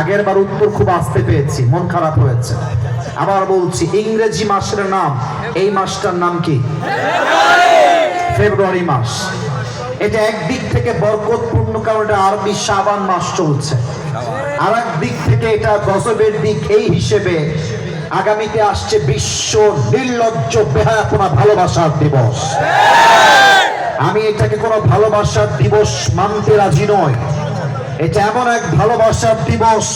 আগের বার উত্তর খুব আসতে পেয়েছি, মন খারাপ হয়েছে। আবার বলছি, ইংরেজি মাসের নাম, এই মাসটার নাম কি? ফেব্রুয়ারি মাস। এটা একদিক থেকে বরকতপূর্ণ কারণ এটা আরবি শাবান মাস চলছে। আর দিক থেকে এটা গজবের দিক, এই হিসেবে আগামীতে আসছে বিশ্ব নির্লজ্জ বেহায়াপনা ভালোবাসার দিবস। আমি এটাকে কোনো ভালোবাসার দিবস মানতে রাজি নয় এটা এমন এক ভালোবাসার দিবস,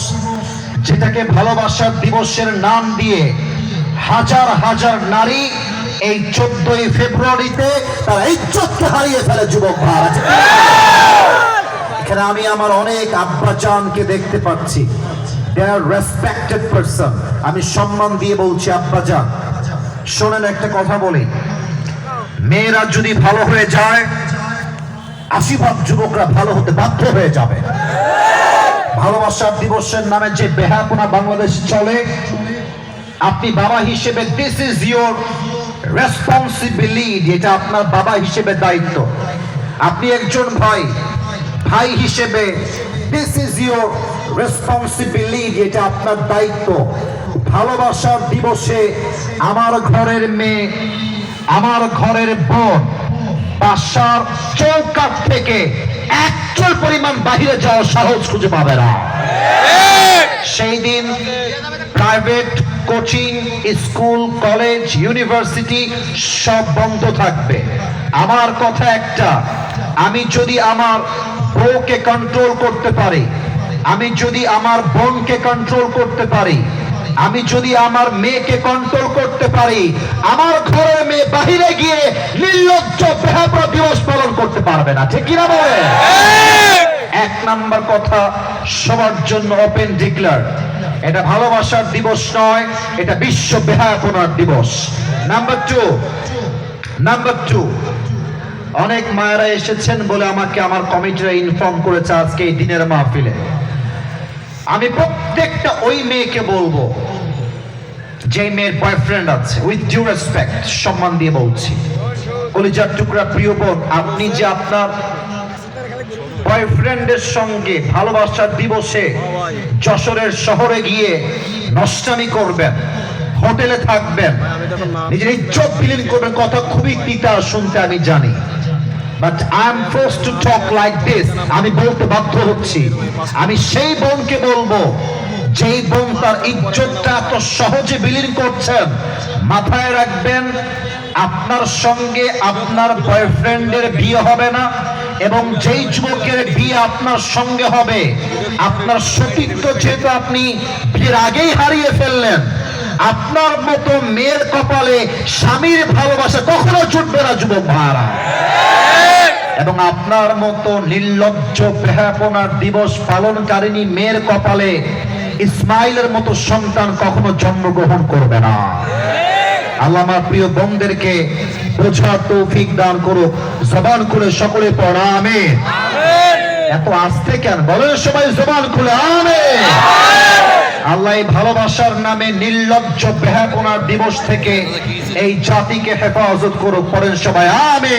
যেটাকে ভালোবাসার দিবসের নাম দিয়ে হাজার হাজার নারী এই চোদ্দই ফেব্রুয়ারিতে তারা ইজ্জতকে হারিয়ে ফেলে যুবক এখানে আমি আমার অনেক আব্বাজানকে দেখতে পাচ্ছি। রেসপেক্টেড পারসন আমি সম্মান দিয়ে বলছি আব্বাজান শোনেন একটা কথা বলি। মেয়েরা যদি ভালো হয়ে যায় আশি ভাগ যুবকরা ভালো হতে বাধ্য হয়ে যাবে। ভালোবাসার দিবসের নামে যে বেহাপনা বাংলাদেশ চলে, আপনি বাবা হিসেবে দিস ইজ ইউর রেসপন্সিবিলিটি এটা আপনার বাবা হিসেবে দায়িত্ব। আপনি একজন ভাই ভাই হিসেবে দিস ইজ ইউর রেসপন্সিবিলিটি এটা আপনার দায়িত্ব। ভালোবাসার দিবসে আমার ঘরের মেয়ে, আমার ঘরের বোন বাসার চৌকাট থেকে একচুল পরিমাণ বাহিরে যাওয়ার সাহস খুঁজে পাবে না। সেই দিন private coaching school college university সব বন্ধ থাকবে। আমার কথা একটা, আমি যদি আমার বউকে কন্ট্রোল করতে পারি, আমি যদি আমার বোনকে কন্ট্রোল করতে পারি আমি যদি আমার মেয়েকে কন্ট্রোল করতে পারি আমার ঘরের মেয়ে বাহিরে গিয়ে নির্লজ্জ বেহাপরা দিবস পালন করতে পারবে না। ঠিক কিনা বলে? এক নাম্বার কথা সবার জন্য ওপেন ডিক্লার এটা ভালোবাসার দিবস নয় এটা বিশ্ব বেহায়াপনার দিবস নাম্বার টু নাম্বার টু অনেক মায়েরা এসেছেন বলে আমাকে আমার কমিটিরা ইনফর্ম করেছে আজকে এই দিনের মাহফিলে। আমি প্রত্যেকটা ওই মেয়েকে বলব যে মেয়ের বয়ফ্রেন্ড আছে উইথ ডিউ রেসপেক্ট সম্মান দিয়ে বলছি। কলিজার টুকরা প্রিয় বোন, আপনি যে আপনার বয়ফ্রেন্ডের সঙ্গে ভালোবাসার দিবসে যশোরের শহরে গিয়ে নষ্টামি করবেন, হোটেলে থাকবেন, নিজের ইজ্জত বিলীন করবেন, কথা খুবই তিতা শুনতে আমি জানি। But I am force to talk like this আমি বলতে বাধ্য হচ্ছি। আমি সেই বোনকে বলব যেই বোন তার ইজ্জতটা এত সহজে বিলীন করছেন মাথায় রাখবেন, আপনার সঙ্গে আপনার বয়ফ্রেন্ডের বিয়ে হবে না এবং যেই যুবকের বিয়ে আপনার সঙ্গে হবে, আপনার সতীত্ব যেহেতু আপনি বিয়ের আগেই হারিয়ে ফেললেন, আপনার মতো মেয়ের কপালে স্বামীর ভালোবাসা কখনো জুটবে না, যুবক ভাড়া এবং আপনার মতো নির্লজ্জ বেহাপনার দিবস পালনকারিণী মেয়ের কপালে ইসমাইলের মতো সন্তান কখনো জন্মগ্রহণ করবে না। আল্লাহ আমার প্রিয় বোনদেরকে বোঝার তৌফিক দান করুক জবান খুলে সকলে পড়া আমি এত আসতে কেন? বলেন সবাই জবান খুলে আমি আল্লাহ ভালোবাসার নামে নির্লজ্জ বেহাপনার দিবস থেকে এই জাতিকে হেফাজত করুক পড়েন সবাই আমি